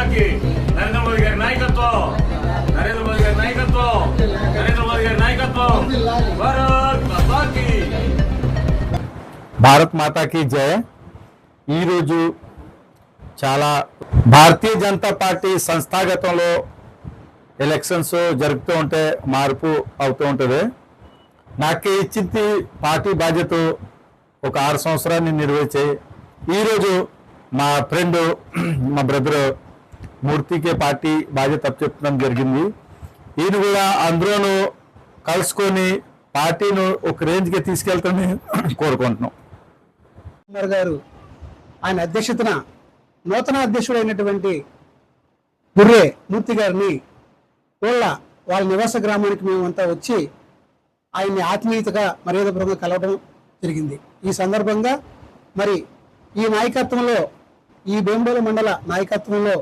జిల్లాకి నరేంద్ర మోదీ గారి నాయకత్వం. నరేంద్ర మోదీ గారి నాయకత్వం. నరేంద్ర మోదీ గారి నాయకత్వం. భారత్ మాతాకి. జయ ఈరోజు చాలా భారతీయ జనతా పార్టీ సంస్థాగతంలో ఎలక్షన్స్ జరుపుతూ ఉంటే మార్పు అవుతూ ఉంటుంది. నాకే ఇచ్చింది పార్టీ బాధ్యత ఒక ఆరు సంవత్సరాన్ని నిర్వహించి ఈరోజు మా ఫ్రెండ్ మా బ్రదరు మూర్తికే పార్టీ బాధ్యత అప్పచెప్పడం జరిగింది. ఈయన కూడా అందులోనూ కలుసుకొని పార్టీను ఒక రేంజ్కి తీసుకెళ్తామని కోరుకుంటున్నాం. గారు ఆయన అధ్యక్షతన నూతన అధ్యక్షుడైనటువంటి బుర్రే మూర్తి గారిని వాళ్ళ వాళ్ళ నివాస గ్రామానికి మేమంతా వచ్చి ఆయన్ని ఆత్మీయతగా మర్యాదపూర్వకంగా కలవడం జరిగింది. ఈ సందర్భంగా మరి ఈ నాయకత్వంలో ఈ బేంబోల మండల నాయకత్వంలో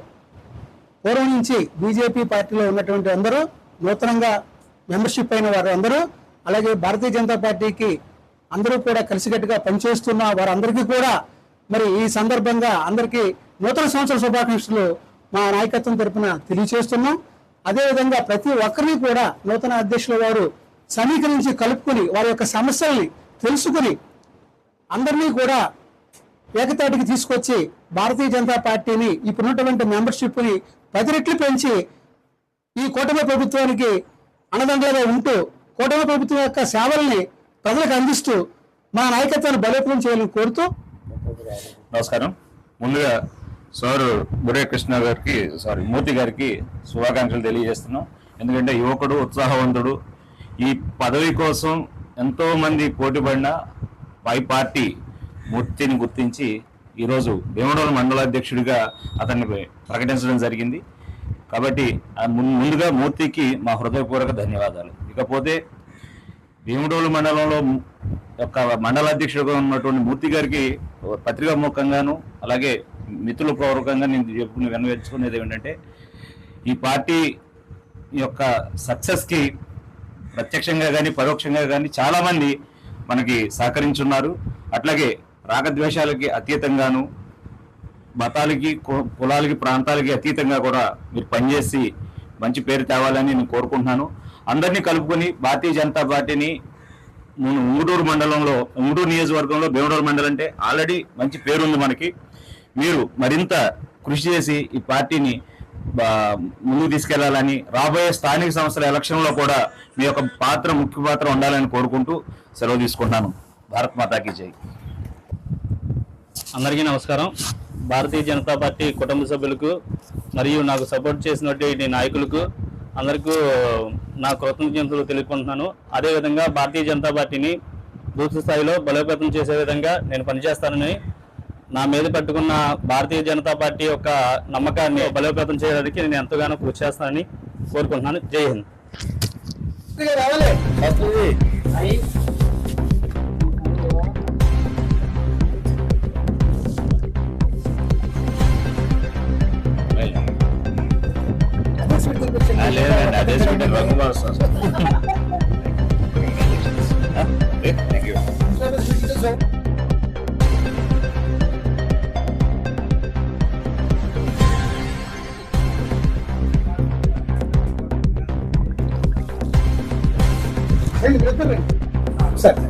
పూర్వం నుంచి బీజేపీ పార్టీలో ఉన్నటువంటి అందరూ నూతనంగా మెంబర్షిప్ అయిన వారు అందరూ అలాగే భారతీయ జనతా పార్టీకి అందరూ కూడా కలిసికట్టుగా పనిచేస్తున్న వారందరికీ కూడా మరి ఈ సందర్భంగా అందరికీ నూతన సంవత్సర శుభాకాంక్షలు మా నాయకత్వం తరపున తెలియచేస్తున్నాం. అదేవిధంగా ప్రతి ఒక్కరిని కూడా నూతన అధ్యక్షుల వారు సమీకరించి కలుపుకొని వారి యొక్క సమస్యల్ని తెలుసుకుని అందరినీ కూడా ఏకతాటికి తీసుకొచ్చి భారతీయ జనతా పార్టీని ఇప్పుడున్నటువంటి మెంబర్షిప్ని పది రెట్లు పెంచి ఈ కూటమి ప్రభుత్వానికి అన్నదండలుగా ఉంటూ కూటమి ప్రభుత్వం యొక్క సేవల్ని ప్రజలకు అందిస్తూ మా నాయకత్వాన్ని బలోపేతం చేయాలని కోరుతూ నమస్కారం. ముందుగా సార్ బురే కృష్ణ గారికి సారీ మూర్తి గారికి శుభాకాంక్షలు తెలియజేస్తున్నాం. ఎందుకంటే యువకుడు ఉత్సాహవంతుడు. ఈ పదవి కోసం ఎంతోమంది పోటీపడిన పోటీ పడిన పై పార్టీ మూర్తిని గుర్తించి ఈరోజు భీమడోలు మండలాధ్యక్షుడిగా అతన్ని ప్రకటించడం జరిగింది. కాబట్టి ఆ ముందుగా మూర్తికి మా హృదయపూర్వక ధన్యవాదాలు. ఇకపోతే భీమడోలు మండలంలో యొక్క మండలాధ్యక్షుడిగా ఉన్నటువంటి మూర్తి గారికి పత్రికాముఖంగాను అలాగే మిత్రుల పూర్వకంగా నేను చెప్పుకుని వినవేర్చుకునేది ఏమిటంటే ఈ పార్టీ యొక్క సక్సెస్కి ప్రత్యక్షంగా కానీ పరోక్షంగా కానీ చాలామంది మనకి సహకరించున్నారు. అట్లాగే రాగద్వేషాలకి అతీతంగాను మతాలకి కు- కులాలకి ప్రాంతాలకి అతీతంగా కూడా మీరు పనిచేసి మంచి పేరు తేవాలని నేను కోరుకుంటున్నాను. అందరినీ కలుపుకొని భారతీయ జనతా పార్టీని మన ఉంగుటూరు మండలంలో ఉంగుటూరు నియోజకవర్గంలో భీమడూరు మండలం అంటే ఆల్రెడీ మంచి పేరు ఉంది మనకి. మీరు మరింత కృషి చేసి ఈ పార్టీని బా- ముందుకు తీసుకెళ్ళాలని రాబోయే స్థానిక సంస్థల ఎలక్షన్లో కూడా మీ యొక్క పాత్ర ముఖ్య పాత్ర ఉండాలని కోరుకుంటూ సెలవు తీసుకుంటున్నాను. భారత్ మాతాకి జై. అందరికీ నమస్కారం. భారతీయ జనతా పార్టీ కుటుంబ సభ్యులకు మరియు నాకు సపోర్ట్ చేసినటువంటి నాయకులకు అందరికీ నా కృతజ్ఞతలు తెలుపుకుంటున్నాను. అదేవిధంగా భారతీయ జనతా పార్టీని బూత్ స్థాయిలో బలోపేతం చేసే విధంగా నేను పనిచేస్తానని నా మీద పెట్టుకున్న భారతీయ జనతా పార్టీ యొక్క నమ్మకాన్ని బలోపేతం చేయడానికి నేను ఎంతగానో కృషి చేస్తానని కోరుకుంటున్నాను. జై హింద్. అదే స్వీట్ రంగుమార్ సార్ థ్యాంక్ యూ సరే